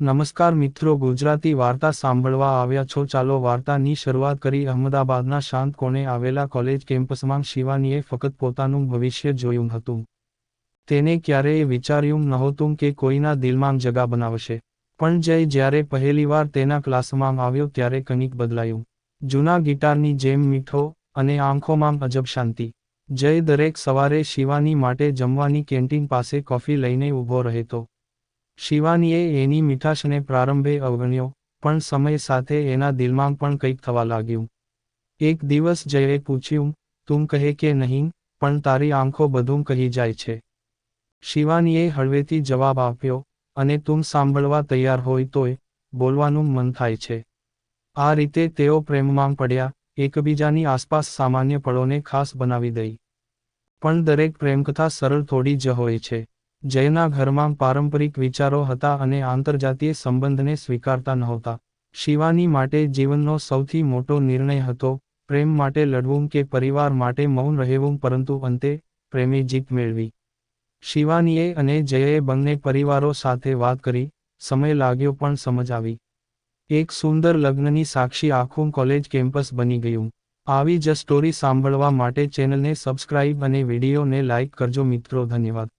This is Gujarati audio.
નમસ્કાર મિત્રો, ગુજરાતી વાર્તા સાંભળવા આવ્યા છો. ચાલો વાર્તાની શરૂઆત કરી. અહમદાબાદના શાંત કોણે આવેલા કોલેજ કેમ્પસમાં શિવાનીએ ફક્ત પોતાનું ભવિષ્ય જોયું હતું. તેને ક્યારેય વિચાર્યું નહોતું કે કોઈના દિલમાં જગા બનાવશે. પણ જય જ્યારે પહેલીવાર તેના ક્લાસમાં આવ્યો ત્યારે કંઈક બદલાયું. જૂના ગિટારની જેમ મીઠો અને આંખોમાં અજબ શાંતિ. જય દરેક સવારે શિવાની માટે જમવાની કેન્ટીન પાસે કોફી લઈને ઊભો રહેતો. શિવાનીએ એની મીઠાશને પ્રારંભે અવગણ્યો, પણ સમય સાથે એના દિલમાં પણ કંઈક થવા લાગ્યું. એક દિવસ જયે પૂછ્યું, તું કહે કે નહીં, પણ તારી આંખો બધું કહી જાય છે. શિવાનીએ હળવેથી જવાબ આપ્યો, અને તું સાંભળવા તૈયાર હોય તોય, બોલવાનું મન થાય છે. આ રીતે તેઓ પ્રેમમાં પડ્યા, એકબીજાની આસપાસ સામાન્ય પળોને ખાસ બનાવી દઈ. પણ દરેક પ્રેમકથા સરળ થોડી જ હોય છે. જયના ઘરમાં પારંપરિક વિચારો હતા અને આંતરજાતીય સંબંધને સ્વીકારતા નહોતા. શિવાની માટે જીવનનો સૌથી મોટો નિર્ણય હતો, પ્રેમ માટે લડવું કે પરિવાર માટે મૌન રહેવું, પરંતુ અંતે પ્રેમે જીત મેળવી. શિવાનીએ અને જયએ બંને પરિવારો સાથે વાત કરી, સમય લાગ્યો પણ સમજ આવી. એક સુંદર લગ્નની સાક્ષી આખું કોલેજ કેમ્પસ બની ગયું. આવી જ સ્ટોરી સાંભળવા માટે ચેનલને સબસ્ક્રાઇબ અને વિડીયોને લાઇક કરજો મિત્રો, ધન્યવાદ.